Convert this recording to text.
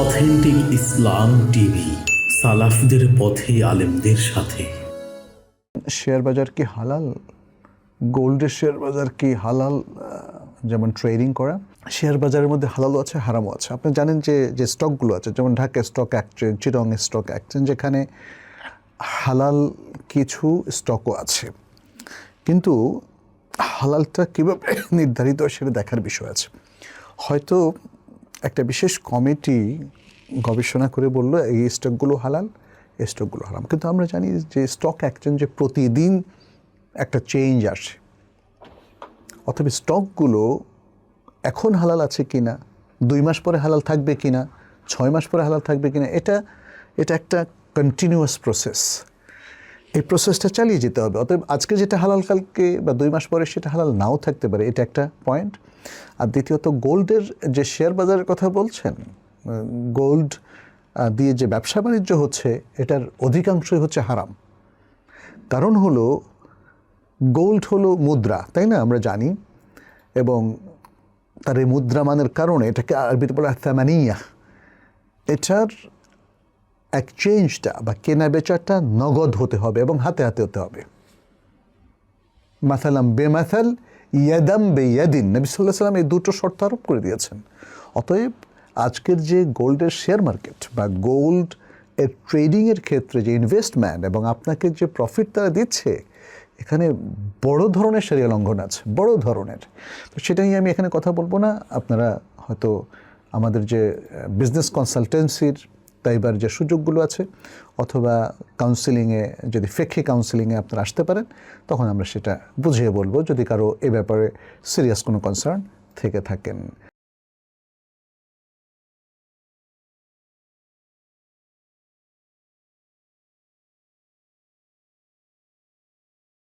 Authentic ইসলাম TV, সালাফদের পথে আলেমদের সাথে। শেয়ার বাজার কি হালাল? গোল্ডের শেয়ার বাজার কি হালাল? যেমন ট্রেডিং করা। শেয়ার বাজারের মধ্যে হালালও আছে, হারামও আছে। আপনি জানেন যে যে স্টকগুলো আছে, যেমন ঢাকা স্টক এক্সচেঞ্জ চিরং স্টক এক্সচেঞ্জ যেখানে হালাল কিছু স্টকও আছে। কিন্তু হালালটা কীভাবে নির্ধারিত সেটা দেখার বিষয় আছে। হয়তো একটা বিশেষ কমিটি গবেষণা করে বলল, এই স্টকগুলো হালাল, এই স্টকগুলো হারাম। কিন্তু আমরা জানি যে স্টক এক্সচেঞ্জে প্রতিদিন একটা চেঞ্জ আসে। অথবা স্টকগুলো এখন হালাল আছে কি না দুই মাস পরে হালাল থাকবে কি না ছয় মাস পরে হালাল থাকবে কি না এটা এটা একটা কন্টিনিউয়াস প্রসেস এই প্রসেসটা চালিয়ে যেতে হবে। অতএব আজকে যেটা হালাল, কালকে বা দুই মাস পরে সেটা হালাল নাও থাকতে পারে, এটা একটা পয়েন্ট আর দ্বিতীয়ত, গোল্ডের যে শেয়ার বাজারের কথা বলছেন গোল্ড দিয়ে যে ব্যবসা বাণিজ্য হচ্ছে, এটার অধিকাংশই হচ্ছে হারাম। কারণ হলো, গোল্ড হলো মুদ্রা, তাই না? আমরা জানি। এবং তার এই মুদ্রা মানের কারণে এটাকে আরবিতে বলা থামানিয়া এটার এক্সচেঞ্জটা বা কেনা বেচাটা নগদ হতে হবে এবং হাতে হাতে হতে হবে। মাথালাম বেমাথাল ইয়াদাম বে ইয়াদিন নবী সাল্লাহ সাল্লাম এই দুটো শর্ত আরোপ করে দিয়েছেন। অতএব আজকের যে গোল্ডের শেয়ার মার্কেট বা গোল্ড এর ট্রেডিংয়ের ক্ষেত্রে যে ইনভেস্টমেন্ট এবং আপনাকে যে প্রফিট তারা দিচ্ছে, এখানে বড় ধরনের সেরিয়া লঙ্ঘন আছে, বড় ধরনের। তো সেটা নিয়ে আমি এখানে কথা বলব না। আপনারা হয়তো আমাদের যে বিজনেস কনসালটেন্সির তাইবার যে সুযোগগুলো আছে, অথবা কাউন্সিলিংয়ে যদি ফেকে কাউন্সিলিংয়ে আপনারা আসতে পারেন, তখন আমরা সেটা বুঝিয়ে বলব যদি কারও এ ব্যাপারে সিরিয়াস কোনো কনসার্ন থেকে থাকেন।